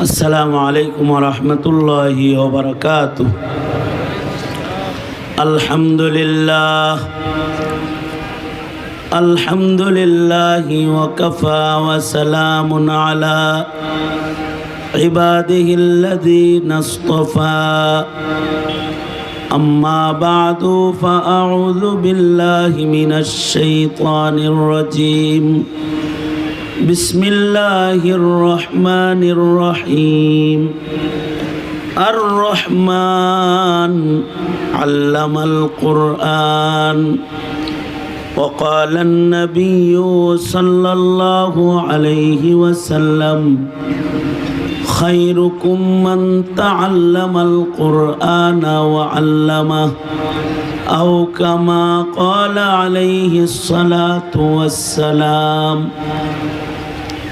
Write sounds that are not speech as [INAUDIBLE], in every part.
السلام عليكم ورحمة الله وبركاته الحمد لله الحمد لله وكفى وسلام على عباده الذين اصطفى أما بعد فأعوذ بالله من الشيطان الرجيم بسم الله الرحمن الرحيم الرحمن علم القرآن وقال النبي صلى الله عليه وسلم خيركم من تعلم القرآن وعلمه أو كما قال عليه الصلاة والسلام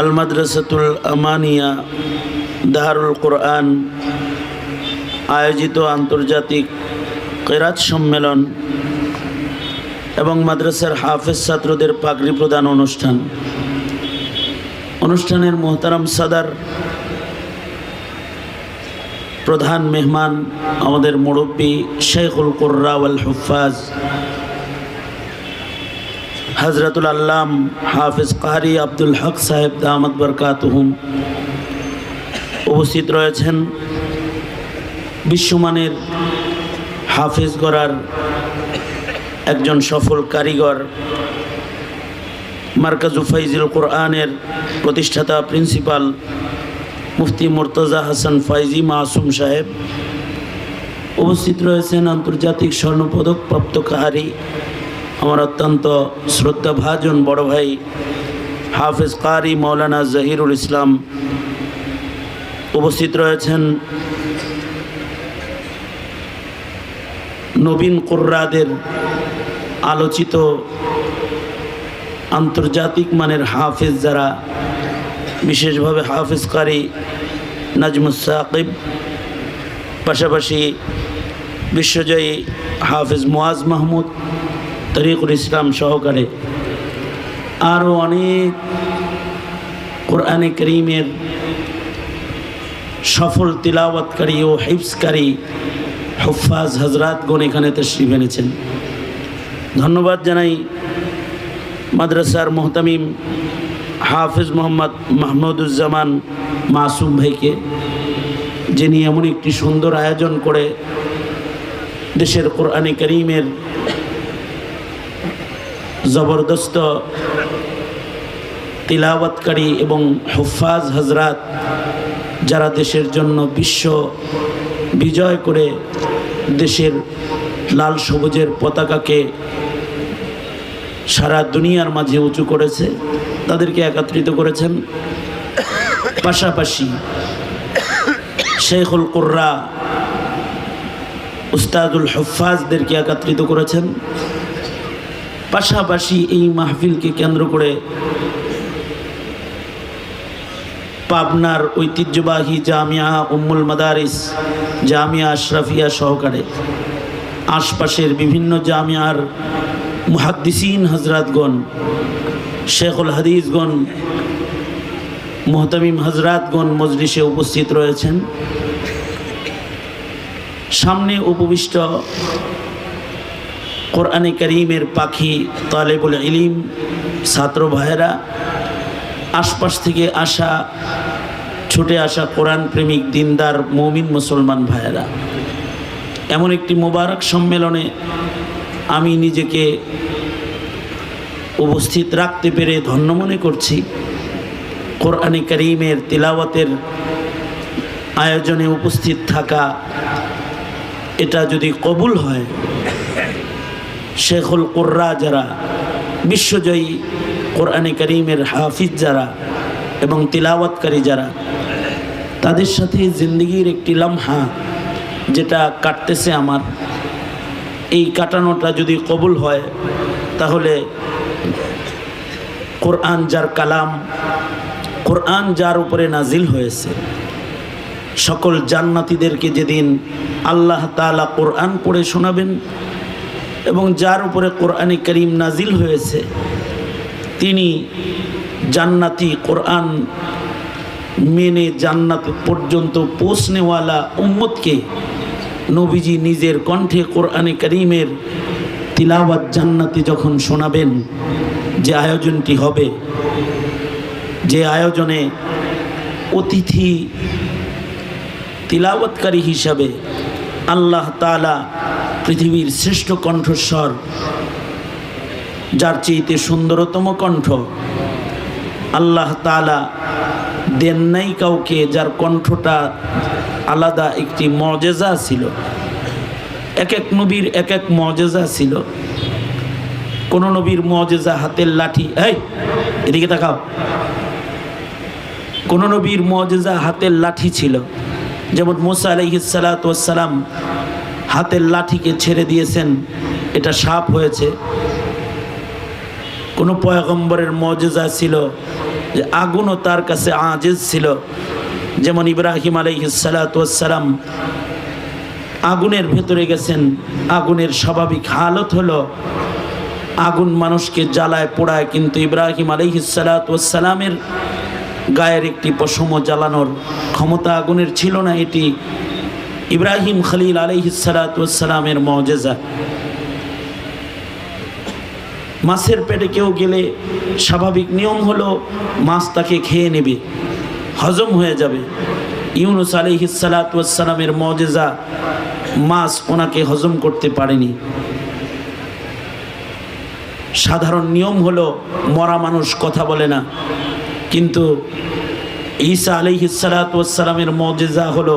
আল মাদ্রাসাতুল আমানিয়া দারুল কোরআন আয়োজিত আন্তর্জাতিক কেরাত সম্মেলন এবং মাদ্রাসার হাফেজ ছাত্রদের পাগড়ি প্রদান অনুষ্ঠান। অনুষ্ঠানের মোহতারাম সাদার প্রধান মেহমান আমাদের মুরব্বী শেখুল কুর্রা ওয়াল হুফাজ হজরতুল আল্লাম হাফিজ কারি আব্দুল হক সাহেব দামদ বরকাতহুম উপস্থিত রয়েছেন বিশ্বমানের হাফিজ গড়ার একজন সফল কারিগর মার্কাজু ফাইজুল কোরআনের প্রতিষ্ঠাতা প্রিন্সিপাল মুফতি মুর্তজা হাসান ফাইজি মাসুম সাহেব উপস্থিত রয়েছেন আন্তর্জাতিক স্বর্ণপদক প্রাপ্ত কাহারি আমার অত্যন্ত শ্রদ্ধাভাজন বড় ভাই হাফেজ কারি মৌলানা জহিরুল ইসলাম উপস্থিত রয়েছেন নবীন কুর্রাদের আলোচিত আন্তর্জাতিক মানের হাফেজ যারা, বিশেষভাবে হাফেজ কারি নাজমুস সাকিব, পাশাপাশি বিশ্বজয়ী হাফেজ মুয়াজ মাহমুদ তরিকুল ইসলাম সহকারে আরও অনেক কোরআনে করিমের সফল তিলাওয়াতকারী ও হিফসকারী হুফাজ হজরাতগণ এখানে তশরিফ এনেছেন। ধন্যবাদ জানাই মাদ্রাসার মোহতামিম হাফিজ মোহাম্মদ মাহমুদুজ্জামান মাসুম ভাইকে, যিনি এমন একটি সুন্দর আয়োজন করে দেশের কোরআনে করিমের জবরদস্ত তিলাওয়াতকারী এবং হুফাজ হজরাত যারা দেশের জন্য বিশ্ব বিজয় করে দেশের লাল সবুজের পতাকাকে সারা দুনিয়ার মাঝে উঁচু করেছে, তাদেরকে একত্রিত করেছেন। পাশাপাশি শেখুল কুর্রা, উস্তাদুল হফাজদেরকে একত্রিত করেছেন। পাশাপাশি এই মাহফিলকে কেন্দ্র করে পাবনার ঐতিহ্যবাহী জামিয়া উম্মুল মাদারিস, জামিয়া আশরাফিয়া সহকারে আশপাশের বিভিন্ন জামিয়ার মুহাদ্দিসিন হজরাতগণ শেখুল হাদিসগণ, মোহতামিম হজরাতগণ মজলিসে উপস্থিত রয়েছেন। সামনে উপবিষ্ট কোরআনে করিমের পাখি তালেবুল ইলিম, ছাত্র ভাইয়েরা, আশপাশ থেকে আসা, ছুটে আসা কোরআন প্রেমিক, দিনদার, মমিন মুসলমান ভাইয়েরা, এমন একটি মোবারক সম্মেলনে আমি নিজেকে উপস্থিত রাখতে পেরে ধন্য মনে করছি। কোরআনে করিমের তিলাওয়াতের আয়োজনে উপস্থিত থাকা, এটা যদি কবুল হয় শেখুল কোর্রা যারা, বিশ্বজয়ী কোরআনে করিমের হাফিজ যারা এবং তিলাওয়াতকারী যারা, তাদের সাথে জিন্দগির একটি লম্হা যেটা কাটতেছে আমার। এই কাটানোটা যদি কবুল হয়, তাহলে কোরআন যার কালাম, কোরআন যার উপরে নাজিল হয়েছে, সকল জান্নাতীদেরকে যেদিন আল্লাহ তালা কোরআন পড়ে শোনাবেন এবং যার উপরে কোরআনে করিম নাজিল হয়েছে, তিনি জান্নাতি কোরআন মেনে জান্নাত পর্যন্ত পৌঁছনেওয়ালা উম্মতকে নবীজি নিজের কণ্ঠে কোরআনে করিমের তিলাওয়াত জান্নাতি যখন শোনাবেন, যে আয়োজনটি হবে, যে আয়োজনে অতিথি তিলাওয়াতকারী হিসাবে আল্লাহ তালা পৃথিবীর শ্রেষ্ঠ কণ্ঠস্বর, যার চেয়েতে সুন্দরতম কণ্ঠ আল্লাহ তালা দেন নাই কাউকে যার কণ্ঠটা আলাদা একটি মজেজা ছিল। এক এক নবীর এক এক মজেজা ছিল। কোন নবীর মজেজা হাতের লাঠি, এই, এদিকে তাকাও। কোন নবীর মজেজা হাতের লাঠি ছিল। যেমন মোসা আলহিসালাম হাতের লাঠিকে ছেড়ে দিয়েছেন, এটা সাপ হয়েছে। কোনো পয়গম্বরের মজেজা ছিল, যে আগুনও তার কাছে আজেজ ছিল। যেমন ইব্রাহিম আলহিসালাম আগুনের ভেতরে গেছেন, আগুনের স্বাভাবিক হালত হলো, আগুন মানুষকে জ্বালায় পোড়ায়, কিন্তু ইব্রাহিম আলহিসালামের গায়ের একটি পশম জ্বালানোর ক্ষমতা আগুনের ছিল না, এটি ইব্রাহিম খলিল আলহিসালামের মজেজা। মাছের পেটে কেউ গেলে স্বাভাবিক নিয়ম হলো মাছ তাকে খেয়ে নেবে, হজম হয়ে যাবে। ইউনুস আলিহিসালামের মজেজা মাছ ওনাকে হজম করতে পারেনি। সাধারণ নিয়ম হলো মরা মানুষ কথা বলে না। কিন্তু ঈসা আলিহিসালামের মজেজা হলো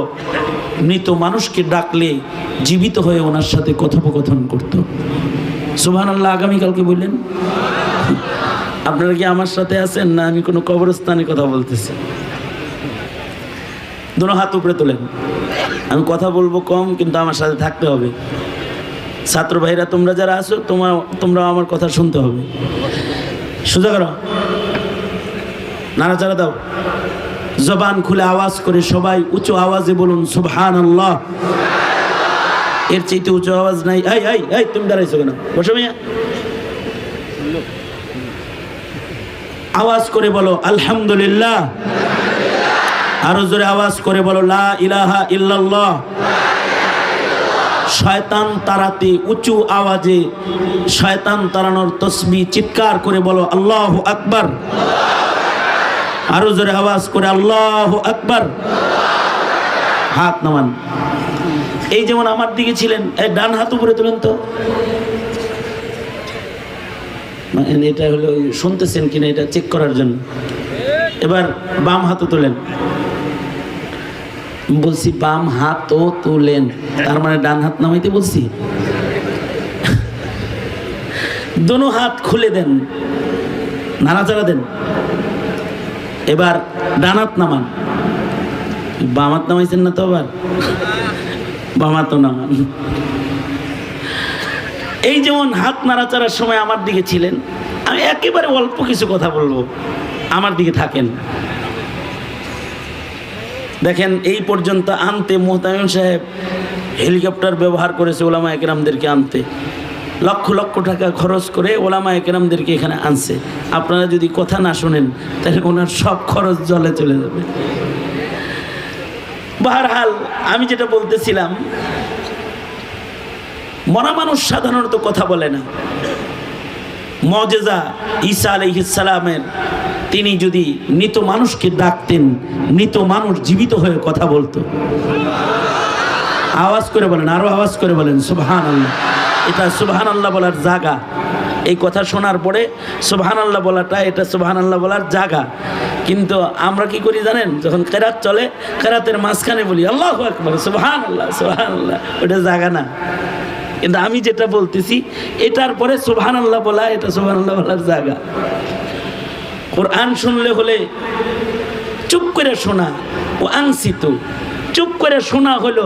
মৃত মানুষকে ডাকলে জীবিত হয়ে ওনার সাথে কথোপকথন করত। সুবহান আল্লাহ আগামীকালকে বললেন, আপনারা কি আমার সাথে আছেন না আমি কোনো কবরস্থানে কথা বলতেছি? দুনো হাত উপরে তোলেন। আমি কথা বলব কম, কিন্তু আমার সাথে থাকতে হবে। ছাত্র ভাইরা, তোমরা যারা আছো তোমার তোমরা আমার কথা শুনতে হবে। সোজা করো। নাড়াচাড়া দাও। জবান খুলে আওয়াজ করে সবাই উঁচু আওয়াজে বলুন সুবহান আল্লাহ এর চাইতে উঁচু আওয়াজ নাই। এই এই এই, তুমি দাঁড়াইছো কেন? বসো আওয়াজ করে বলো, আলহামদুলিল্লাহ। আরও জোরে আওয়াজ করে বলো, লা ইলাহা ইল্লাল্লাহ। শয়তান তারাতে উঁচু আওয়াজে শয়তান তাড়ানোর তসবি চিৎকার করে বলো, আল্লাহ আকবার। আরও জোরে আওয়াজ করে, আল্লাহ আকবার। হাত নামান। এই যেমন আমার দিকে ছিলেন, এই ডান হাত উপরে তুলেন তো। মানে এটা হলো শুনতেছেন কিনা, এটা চেক করার জন্য। এবার বাম হাতও তোলেন। বলছি, বাম হাতও তোলেন। তার মানে ডান হাত নামাইতে বলছি? [LAUGHS] দোনো হাত খুলে দেন, নাড়াচাড়া দেন। এবার ডানাত নামান। বামাত নামাইছেন না তো আবার? বামাতো নামান। এই যেমন হাত নাড়াচাড়ার সময় আমার দিকে ছিলেন, আমি একেবারে অল্প কিছু কথা বলব। আমার দিকে থাকেন। দেখেন, এই পর্যন্ত আনতে মোহতামিম সাহেব হেলিকপ্টার ব্যবহার করেছে ওলামা একরামদেরকে আনতে। লক্ষ লক্ষ টাকা খরচ করে ওলামা একরামদেরকে এখানে আনছে। আপনারা যদি কথা না শোনেন, তাহলে ওনার সব খরচ জলে চলে যাবে। বাহারহাল, আমি যেটা বলতেছিলাম, মরা মানুষ সাধারণত কথা বলে না। মজেজা ঈসা আলহিসালামের তিনি যদি মৃত মানুষকে ডাকতেন, মৃত মানুষ জীবিত হয়ে কথা বলতো। আওয়াজ করে বলেন, আরও আওয়াজ করে বলেন সুবহান আল্লাহ এটা সুবহান আল্লাহ বলার জায়গা এই কথা শোনার পরে সুবহান আল্লাহ বলাটা, এটা সুবহান আল্লাহ বলার জায়গা কিন্তু আমরা কি করি জানেন? যখন কেরাত চলে, কেরাতের মাঝখানে বলি, আল্লাহ আকবর সুবহান আল্লাহ সুবহান আল্লাহ ওটা জায়গা না। কিন্তু আমি যেটা বলতেছি, এটার পরে সুবহান আল্লাহ বলা, এটা সুবহান আল্লাহ বলার জায়গা কোরআন শুনলে হলে চুপ করে শোনা, ও আংসিত চুপ করে শোনা হলো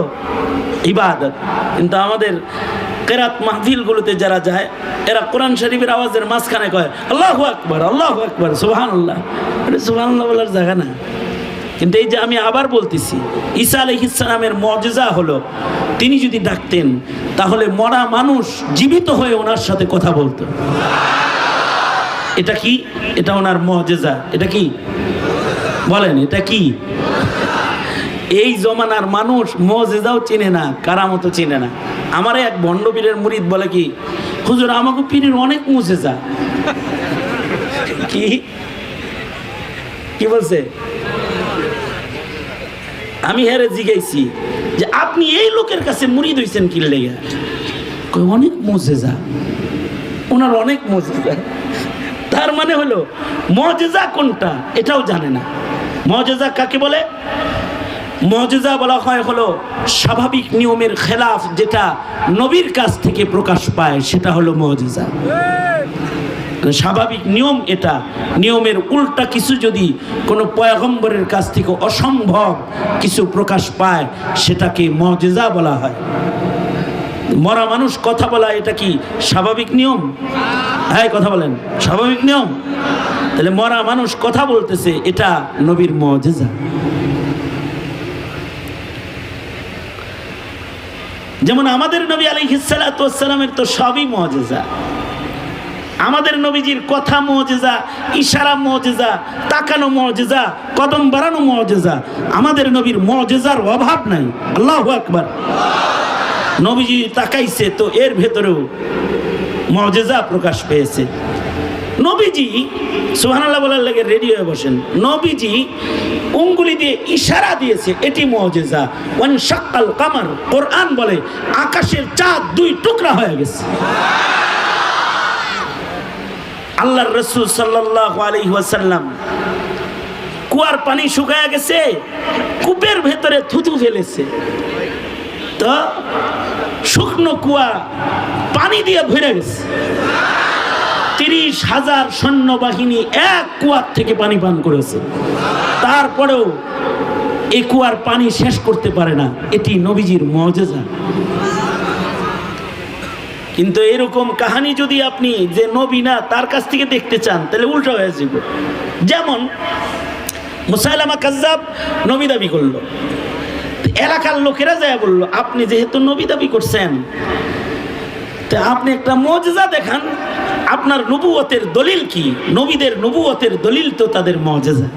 ইবাদত। কিন্তু আমাদের কেরাত মাহফিলগুলোতে যারা যায়, এরা কোরআন শরীফের আওয়াজের মাঝখানে কয়, আল্লাহ আকবর আল্লাহ আকবর সুবাহান আল্লাহ আল্লাহ বলার জায়গা না কিন্তু এই যে আমি আবার বলতেছি, ঈসা আলহিসামের মজেজা হলো, তিনি যদি ডাকতেন, তাহলে মরা মানুষ জীবিত হয়ে ওনার সাথে কথা বলতো। এটা কি? এটা ওনার মজেজা। এটা কি? বলেন, এটা কি? এই জমানার মানুষ মজেজাও চিনে না কারামতো চিনে না। আমার এক ভণ্ডপীরের মুরিদ বলে কি, হুজুর, আমাকে পীরের অনেক মজেজা। কি? কি বলছে? আমি হেরে জিগাইছি যে আপনি এই লোকের কাছে মুরিদ হইছেন কি লেগে। অনেক মজেজা। ওনার অনেক মজেজা। তার মানে হলো, মজেজা কোনটা এটাও জানে না। মজেজা কাকে বলে? মজেজা বলা হয় হলো স্বাভাবিক নিয়মের খেলাফ যেটা নবীর কাছ থেকে প্রকাশ পায়, সেটা হলো মজেজা। স্বাভাবিক নিয়ম এটা। নিয়মের উল্টা কিছু যদি কোনো পয়গম্বরের কাছ থেকে অসম্ভব কিছু প্রকাশ পায়, সেটাকে মজেজা বলা হয়। মরা মানুষ কথা বলা, এটা কি স্বাভাবিক নিয়ম? হ্যাঁ কথা বলেন। স্বাভাবিক নিয়ম? তাহলে মরা মানুষ কথা বলতেছে, এটা নবীর মজেজা। যেমন আমাদের নবী আলহিসালামের তো সবই মজেজা। আমাদের নবীজির কথা মজেজা, ইশারা মজেজা, তাকানো মজেজা, কদম বাড়ানো মজেজা। আমাদের নবীর মজেজার অভাব নাই। আল্লাহ আকবার। নবীজি তাকাইছে তো এর ভেতরেও মজেজা প্রকাশ পেয়েছে। নবীজি সুহানাল্লাহ বলার লেগে রেডি হয়ে বসেন। নবীজি উঙ্গুলি দিয়ে ইশারা দিয়েছে, এটি মহজেজা ওয়ান শাক্কাল কামার, কোরআন বলে, আকাশের চাঁদ দুই টুকরা হয়ে গেছে। আল্লাহর রসুল সাল্লাহ আলী ওয়াসাল্লাম কুয়ার পানি শুকায় গেছে, কূপের ভেতরে থুতু ফেলেছে। তো শুকনো কুয়া পানি দিয়ে ভরে গেছে। তিরিশ হাজার সৈন্যবাহিনী এক কুয়ার থেকে পানি পান করেছে। তারপরেও এই কুয়ার পানি শেষ করতে পারে না। এটি নবীজির মজেজা। কিন্তু এরকম কাহানি যদি আপনি যে নবী না, তার কাছ থেকে দেখতে চান, তাহলে উল্টো হয়ে যাবে। যেমন মুসাইলামা কাজ্জাব নবী দাবি করল। এলাকার লোকেরা যায় বলল, আপনি যেহেতু নবী দাবি করছেন, তা আপনি একটা মজেজা দেখান আপনার নবুয়তের দলিল কি? নবীদের নবুয়তের দলিল তো তাদের মজেজা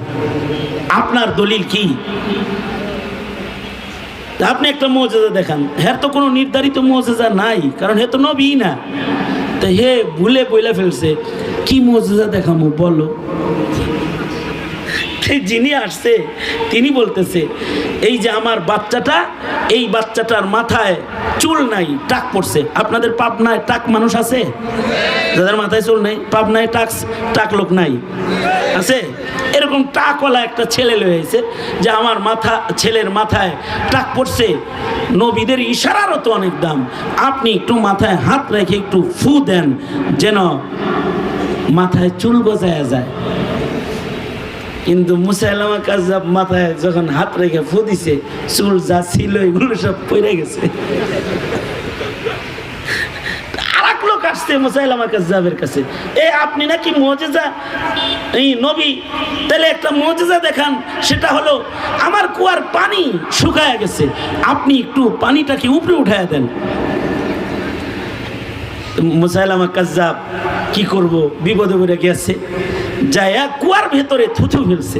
আপনার দলিল কি? আপনি একটা মজেজা দেখান। হ্যাঁ তো কোনো নির্ধারিত মজেজা নাই, কারণ হে তো নবী না। তা হে ভুলে বইলে ফেলছে। কি মজেজা দেখামো বলো? সেই যিনি আসছে, তিনি বলতেছে, এই যে আমার বাচ্চাটা, এই বাচ্চাটার মাথায় চুল নাই, টাক পড়ছে। আপনাদের পাবনায় টাক মানুষ আছে? যাদের মাথায় চুল নেই, পাবনায় টাক টাক লোক নাই। আছে? এরকম টাকওয়ালা একটা ছেলে লয়েছে যে আমার মাথা, ছেলের মাথায় টাক পড়ছে। নবীদের ইশারারও তো অনেক দাম। আপনি একটু মাথায় হাত রেখে একটু ফু দেন, যেন মাথায় চুল গজায় যায়। কিন্তু মুসাইলামা কাজাব মাথায় যখন হাত রেখে ফু দিছে, চুল যা ছিল এগুলো সব পড়ে গেছে। লোক মুসাইলামা কাছে। এ, আপনি নাকি এই নবী, তাহলে একটা দেখান, সেটা হলো আমার কুয়ার পানি শুকায় গেছে। আপনি একটু উপরে উঠায় দেন। কাজাব কি করব? বিপদে পড়ে গেছে। যায়া কুয়ার ভেতরে থুথু ফেলছে।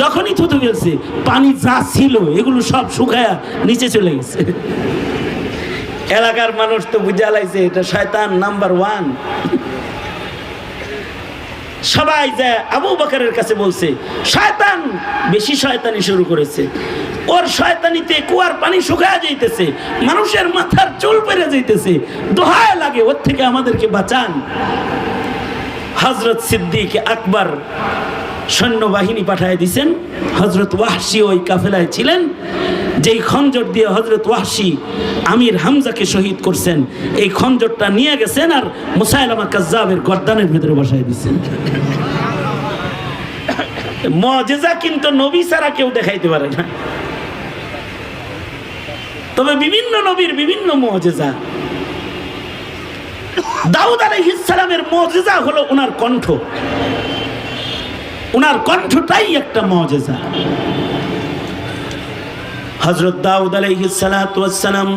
যখনই থুথু ফেলছে, পানি যা ছিল, এগুলো সব শুকায়া নিচে চলে গেছে। এলাকার মানুষ তো বুঝা লাইছে এটা শয়তান নাম্বার ওয়ান। সবাই যায় আবু বাকারের কাছে বলছে, শয়তান, বেশি শয়তানি শুরু করেছে। ওর শয়তানিতে কুয়ার পানি শুকায় যাইতেছে, মানুষের মাথার চুল পেরে যাইতেছে। দোহায় লাগে, ওর থেকে আমাদেরকে বাঁচান। হজরত সিদ্দিক আকবর সৈন্যবাহিনী পাঠায় দিছেন হজরত ওয়াহশি ওই কাফেলায় ছিলেন। যেই খঞ্জর দিয়ে হজরত ওয়াহশি আমির হামজাকে শহীদ করছেন, এই খঞ্জরটা নিয়ে গেছেন আর মুসাইলামা কাজ্জাবের গর্দানের ভেতরে বসায় দিচ্ছেন মজেজা কিন্তু নবী ছাড়া কেউ দেখাইতে পারে না। তবে বিভিন্ন নবীর বিভিন্ন মজেজা। দাউদ আলাইহিসসালামের মজেজা হলো ওনার কণ্ঠ। ওনার কণ্ঠটাই একটা মজেজা। হজরত দাউদ আলাইহিসসালাম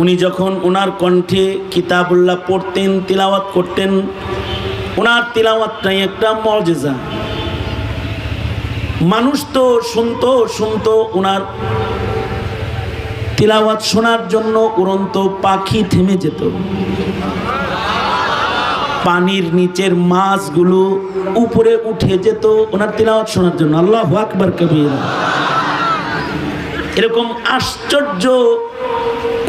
উনি যখন ওনার কণ্ঠে কিতাবুল্লাহ পড়তেন, তিলাওয়াত করতেন ওনার তিলাওয়াতটাই একটা মজেজা। মানুষ তো শুনতো শুনতো ওনার তিলাওয়াত শোনার জন্য উড়ন্ত পাখি থেমে যেত। পানির নিচের মাছগুলো উপরে উঠে যেত ওনার তিলাওয়াত শোনার জন্য। আল্লাহ আকবর কবির। এরকম আশ্চর্য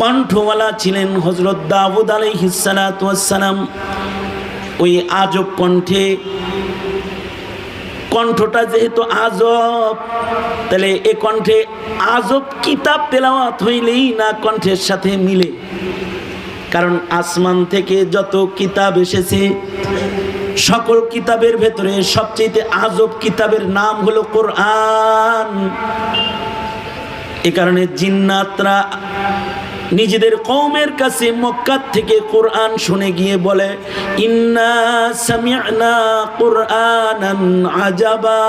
কণ্ঠওয়ালা ছিলেন হজরত দাউদ আলাইহিসালাম ওই আজব কণ্ঠে কণ্ঠটা যেহেতু আজব, তাহলে এ কণ্ঠে আজব কিতাব তেলাওয়াত হইলেই না কণ্ঠের সাথে মিলে? কারণ আসমান থেকে যত কিতাব এসেছে, সকল কিতাবের ভেতরে সবচেয়ে আজব কিতাবের নাম হলো কোরআন। এ কারণে জিন্নাতরা নিজেদের কৌমের কাছে মক্কার থেকে কোরআন শুনে গিয়ে বলে, ইন্না সামি'না কোরআনান আজাবা।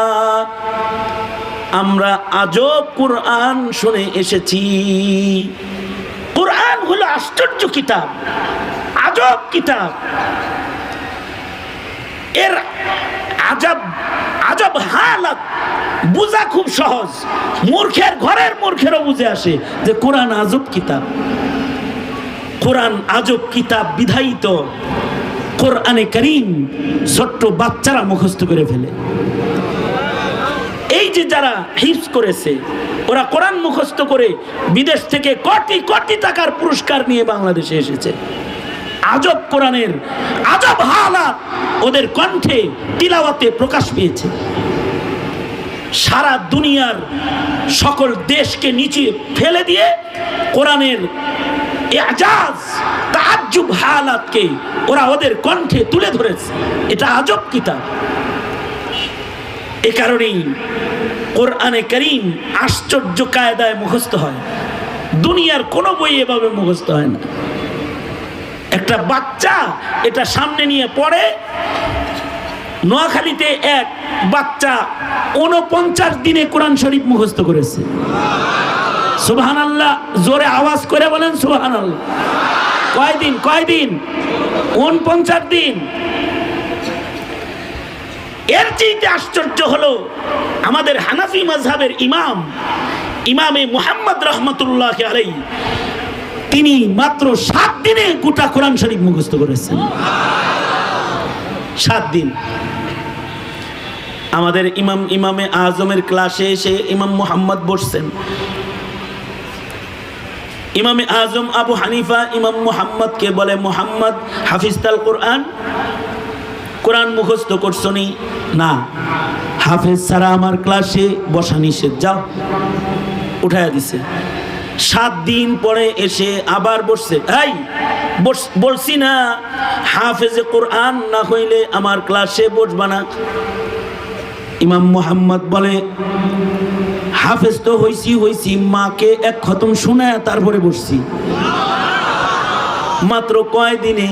আমরা আজব কোরআন শুনে এসেছি। কোরআন হলো আশ্চর্য কিতাব, আজব কিতাব। এর আজব আজব হালাত বুঝা খুব সহজ। মূর্খের ঘরের মূর্খেরও বুঝে আসে যে কোরআন আজব কিতাব। কোরআন আজব কিতাব বিধায়িত। কোরআনে করিম ছোট্ট বাচ্চারা মুখস্থ করে ফেলে। এই যে যারা হিপস করেছে, ওরা কোরআন মুখস্থ করে বিদেশ থেকে কোটি কোটি টাকার পুরস্কার নিয়ে বাংলাদেশে এসেছে। আজব কোরআনের আজব হালাত ওদের কণ্ঠে তিলাওয়াতে প্রকাশ পেয়েছে। সারা দুনিয়ার সকল দেশকে নিচে ফেলে দিয়ে কোরআনের এজাজ, তাজ্জুব হালাতকে ওরা ওদের কণ্ঠে তুলে ধরেছে। এটা আজব কিতাব। এ কারণেই কোরআনে করিম আশ্চর্য কায়দায় মুখস্থ হয়। দুনিয়ার কোনো বই এভাবে মুখস্থ হয় না। একটা বাচ্চা এটা সামনে নিয়ে পড়ে। নোয়াখালীতে এক বাচ্চা উনপঞ্চাশ দিনে কোরআন শরীফ মুখস্থ করেছে। সুবাহান আল্লাহ জোরে আওয়াজ করে বলেন সুবাহান আল্লাহ কয়দিন কয়দিন? উনপঞ্চাশ দিন। এর চেয়ে আশ্চর্য হলো, আমাদের হানাফি মাজহাবের ইমাম, ইমামে মুহাম্মদ রহমতুল্লাহ আলাই তিনি মাত্র সাত দিনে গোটা কোরআন শরীফ মুখস্থ করেছেন। সাত দিন। আমাদের ইমাম, ইমামে আজমের ক্লাসে এসে ইমাম মুহাম্মদ বসছেন। ইমামে আজম আবু হানিফা ইমাম মুহাম্মদকে বলে, মুহাম্মদ, হাফিজতাল কোরআন? কোরআন মুখস্থ করছ নি? হাফেজ ছাড়া আমার ক্লাসে বসা নিষেধ। যাও। উঠাইয়া দিছে। সাত দিন পরে এসে আবার বসছে। এই বলছি না, হাফেজে কোরআন না হইলে আমার ক্লাসে বসবা না। ইমাম মোহাম্মদ বলে, হাফেজ তো হইছি হইছি, মাকে এক খতম শোনায় তারপরে বসছি। মাত্র কয় দিনে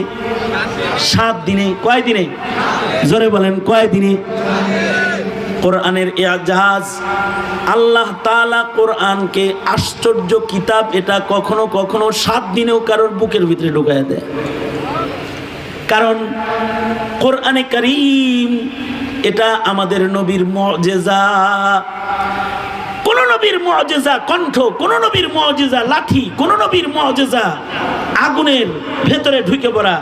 সাত দিনে। কয় দিনে জোরে বলেন কয় দিনে কোরআনের জাহাজ আল্লাহ তাআলা কোরআনকে আশ্চর্য কিতাব এটা কখনো কখনো সাত দিনেও কারোর বুকের ভিতরে ঢুকায় দেয়। কারণ কোরআনে করিম এটা আমাদের নবীর মজেজা। কোন নবীর মজেজা কণ্ঠ, কোন নবীর মজেজা লাঠি, কোন নবীর মজেজা আগুনের ভেতরে ঢুকে পড়া,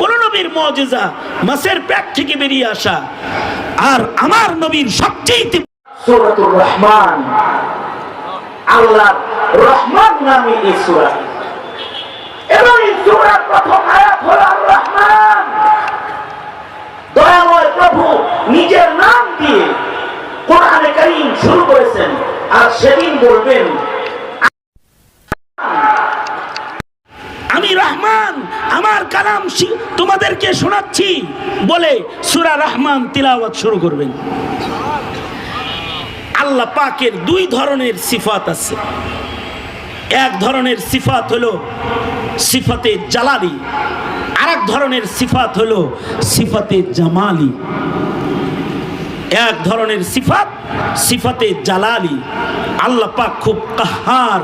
কোন নবীর মজেজা মাসের পেট থেকে বেরিয়ে আসা। আর আমার নবীর সবচেয়ে রহমান। আল্লাহ রহমান নামে এই সুরা। এবং এই সুরার প্রথম আয়াত হল রহমান। দয়াময় প্রভু নিজের নাম দিয়ে কোরআনে কারিম শুরু করেছেন। আর সেদিন বলবেন আমি রহমান, আমার কালাম তোমাদেরকে শোনাচ্ছি। বলে সুরা রহমান তিলাওয়াত শুরু করবেন। আল্লাহ পাকের দুই ধরনের সিফাত আছে। এক ধরনের সিফাত হলো সিফাতে জালালি আর এক ধরনের সিফাত হলো সিফাতে জামালি। এক ধরনের সিফাত সিফাতে জালালি। আল্লাহ পাক খুব কাহার,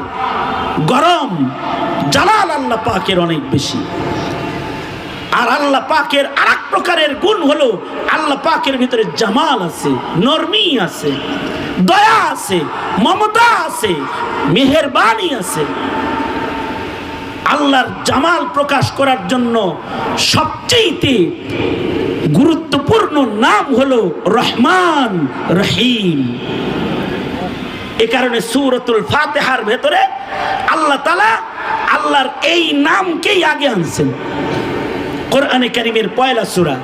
গরম জালাল আল্লাহ পাকের অনেক বেশি। আর আল্লাহ পাকের আর এক প্রকারের গুণ হলো আল্লাহ পাকের ভিতরে জামাল আছে, নরমি আছে, দয়া আছে, মমতা আছে, মেহেরবানি আছে। আল্লাহর জামাল প্রকাশ করার জন্য সবচেয়েতে গুরুত্বপূর্ণ নাম হলো রহমান রহিম। এ কারণে সুরতুল ফাতেহার ভেতরে আল্লাহ তালা আল্লাহর এই নামকেই আগে আনছেন। কোরআনে কারিমের পয়লা সুরা,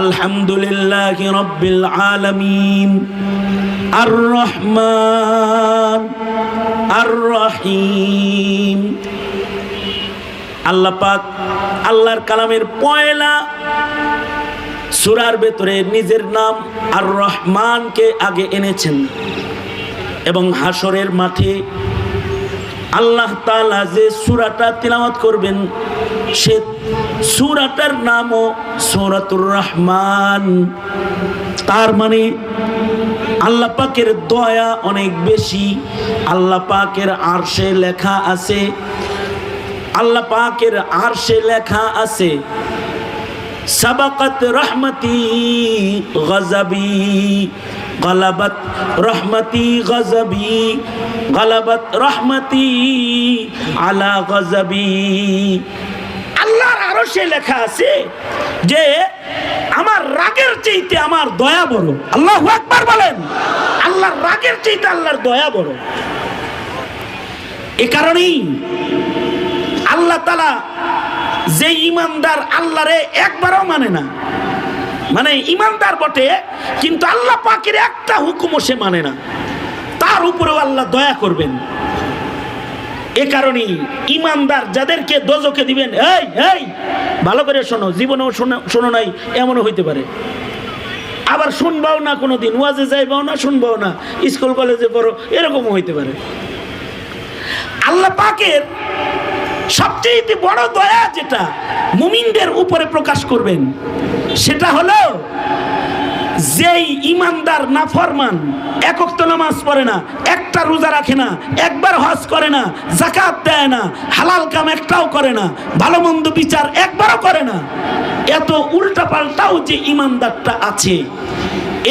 আলহামদুলিল্লাহ রব্বিল আলামিন আর রহমান আর রহিম আল্লাহ পাক আল্লাহর কালামের পয়লা সুরার ভেতরে নিজের নাম আর রহমানকে আগে এনেছেন এবং হাসরের মাঠে আল্লাহ তালা যে সুরাটা তিলামত করবেন, সে সুরাটার নামও সূরাতুর রহমান। তার মানে আল্লাহ পাকের দয়া অনেক বেশি, আল্লাহ পাকের আরশে লেখা আছে, আল্লাহ পাকের আরশে লেখা আছে, সাবাকাত রহমতি গজবি। গলাবত রহমতি গজবি, গলাবত রহমতি আলা গজবি। আল্লাহর আরও সে লেখা আছে যে আমার রাগের চাইতে আমার দয়া বড়। আল্লাহ একবার বলেন। আল্লাহর রাগের চাইতে আল্লাহর দয়া বড়। এ কারণেই আল্লাহ তালা যে ইমানদার আল্লাহরে একবারও মানে না। মানে ইমানদার বটে, কিন্তু আল্লাহ পাকের একটা হুকুমও সে মানে না। তার উপরেও আল্লাহ দয়া করবেন। এ কারণেই ইমানদার যাদেরকে দোজকে দিবেন, এই এই, ভালো করে শোনো, জীবনেও শোনো শোনো নাই, এমনও হইতে পারে। আবার শুনবাও না কোনো দিন ওয়াজে যাইবাও না, শুনবাও না, স্কুল, কলেজে পড়ো, এরকমও হইতে পারে। আল্লাহ পাকের সবচেয়ে বড় দয়া যেটা, মুমিনদের উপরে প্রকাশ করবেন। সেটা হলো, যেই ইমানদার নাফরমান একক তো নামাজ পড়ে না, একটা রোজা রাখে না, একবার হজ করে না জাকাত দেয় না, হালাল কাম একটাও করে না, ভালো মন্দ বিচার একবারও করে না। এত উল্টা পাল্টাও যে ইমানদারটা আছে,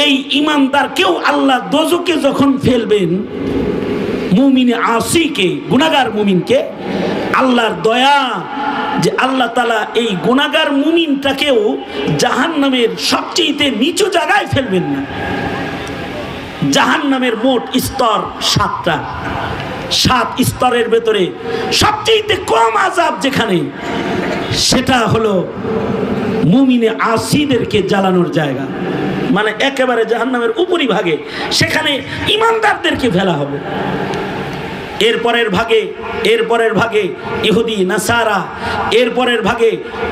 এই ইমানদার কেউ আল্লাহ দোজকে যখন ফেলবেন, মুমিনে আসিকে গুনাগার মুমিনকে আল্লাহর দয়া যে আল্লাহ তালা এই গুনাগার মুমিনটাকেও জাহান নামের সবচেয়ে নিচু জায়গায় ফেলবেন না। জাহান নামের মোট স্তর সাতটা। সাত স্তরের ভেতরে সবচেয়ে কম আজাব যেখানে, সেটা হলো মুমিনে আসিদেরকে জ্বালানোর জায়গা। মানে একেবারে জাহান্নামের উপরি ভাগে সেখানে ইমানদারদেরকে ফেলা হবে। এরপরের ভাগে এরপরের ভাগে ইহুদি, নাসারা এরপরের ভাগে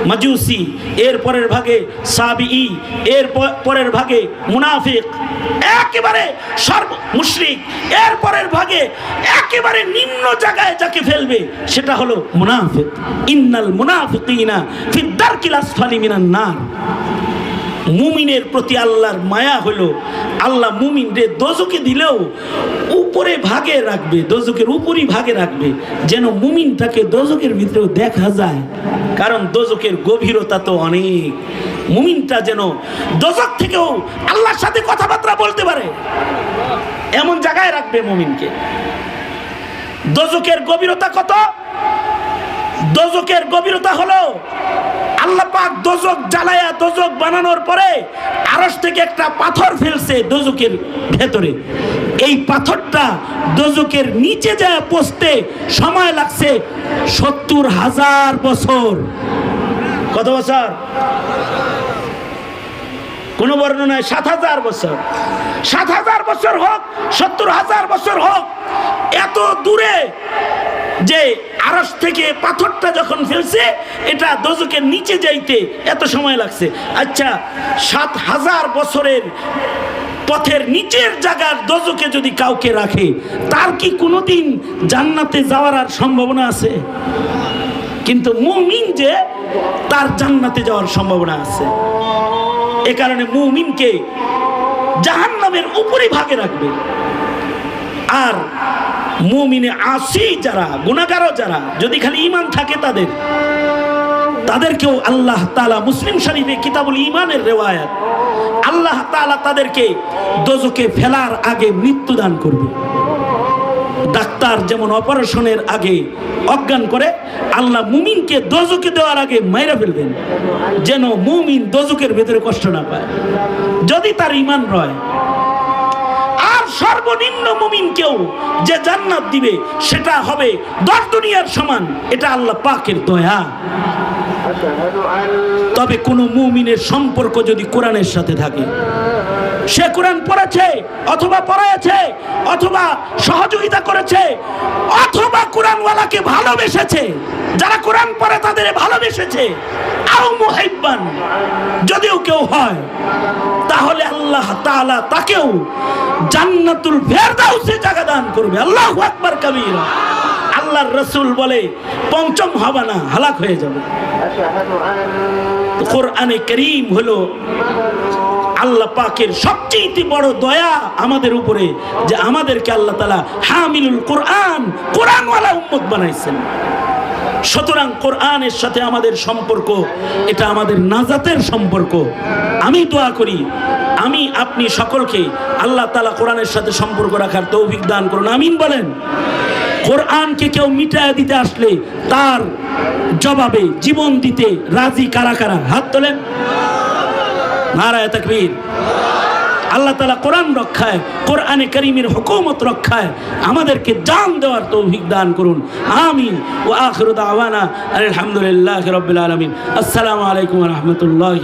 মাজুসি এরপরের ভাগে সাবি এর পরের ভাগে মুনাফিক, একেবারে সর্ব, মুশরিক এরপরের ভাগে একেবারে নিম্ন জায়গায় যাকে ফেলবে, সেটা হলো মুনাফিক। ইন্নাল মুনাফিকিনা ফি দারকিল আসফালি মিনান নার। মুমিনের প্রতি আল্লাহর মায়া হলো, আল্লাহ মুমিন রে দোজকে দিলেও উপরে ভাগে রাখবে দোজকের উপরই ভাগে রাখবে। যেন মুমিনটাকে দোজকের ভিতরেও দেখা যায়। কারণ দোজকের গভীরতা তো অনেক। মুমিনটা যেন দোজক থেকেও আল্লাহর সাথে কথাবার্তা বলতে পারে। এমন জায়গায় রাখবে মুমিনকে। দোজকের গভীরতা কত? দোজকের গভীরতা হলো আল্লাহ পাক দোজক জ্বালায়া দোজক বানানোর পরে আরস থেকে একটা পাথর ফেলছে দোজকের ভেতরে। এই পাথরটা দোজকের নিচে যায় পৌঁছতে সময় লাগছে সত্তর হাজার বছর। কত বছর? কোনো বর্ণনায় সাত হাজার বছর। সাত হাজার বছর হোক, সত্তর হাজার বছর হোক, এত দূরে যে আরস থেকে পাথরটা যখন ফেলছে, এটা দোজকের নিচে যাইতে এত সময় লাগছে। আচ্ছা সাত হাজার বছরের পথের নিচের জায়গার দোজকে যদি কাউকে রাখে, তার কি কোনোদিন জান্নাতে যাওয়ার আর সম্ভাবনা আছে? কিন্তু মুমিন যে, তার জান্নাতে যাওয়ার সম্ভাবনা আছে। এ কারণে মুমিনকে জাহান্নামের উপরে ভাগে রাখবে। আর মুমিনে আসি যারা গুণাগারও যারা, যদি খালি ইমান থাকে তাদের, তাদেরকেও আল্লাহ তালা মুসলিম শরীফে কিতাবুল ইমানের রেওয়ায়াত, আল্লাহ তালা তাদেরকে দোজকে ফেলার আগে মৃত্যুদান করবে। ডাক্তার যেমন অপারেশনের আগে অজ্ঞান করে, আল্লাহ মুমিনকে দোজকে দেওয়ার আগে মাইরা ফেলবেন, যেন মুমিন দোজকের ভেতরে কষ্ট না পায়। যদি তার ইমান রয় সর্বনিম্ন মুমিনকেও যে জান্নাত দিবে সেটা হবে দশ দুনিয়ার সমান। এটা আল্লাহ পাকের দয়া। তবে কোনো মুমিনের সম্পর্ক যদি কোরআনের সাথে থাকে, সে কোরআন পড়েছে অথবা পড়াইছে অথবা সহযোগিতা করেছে, অথবা কোরআনওয়ালাকে ভালোবেসেছে, যারা কোরআন পড়ে তাদের ভালোবেসেছে, আও মুহিব্বান, যদিও কেউ হয়, তাহলে আল্লাহ তাআলা তাকেও জান্নাতুল ফেরদাউসে জায়গা দান করবে। আল্লাহু আকবার, কবীরা। আল্লাহর রসুল বলে, পঞ্চম হবা না, হালাক হয়ে যাবে। কোরআনে করিম হলো, আল্লাহ পাকের সবচেয়ে বড় দয়া আমাদের উপরে, যে আমাদেরকে আল্লাহ তালা হামিলুল কোরআন, কোরআনওয়ালা উম্মত বানাইছেন। সুতরাং কোরআনের সাথে আমাদের সম্পর্ক, এটা আমাদের নাজাতের সম্পর্ক। আমি দোয়া করি আমি, আপনি সকলকে আল্লাহ তালা কোরআনের সাথে সম্পর্ক রাখার তৌফিক দান করুন। আমিন বলেন। কোরআনকে কেউ মিটায় দিতে আসলে তার জবাবে জীবন দিতে রাজি কারা কারা? হাত তোলেন। নারায় তাকবীর। আল্লাহ তালা কোরআন রক্ষায়, কোরআনে করিমের হুকুমত রক্ষায় আমাদেরকে জান দেওয়ার তৌফিক দান করুন। আমিন। ও আখরু দাওয়ানা আলহামদুলিল্লাহ রবিল আলমিন। আসসালামু আলাইকুম রহমতুল্লাহ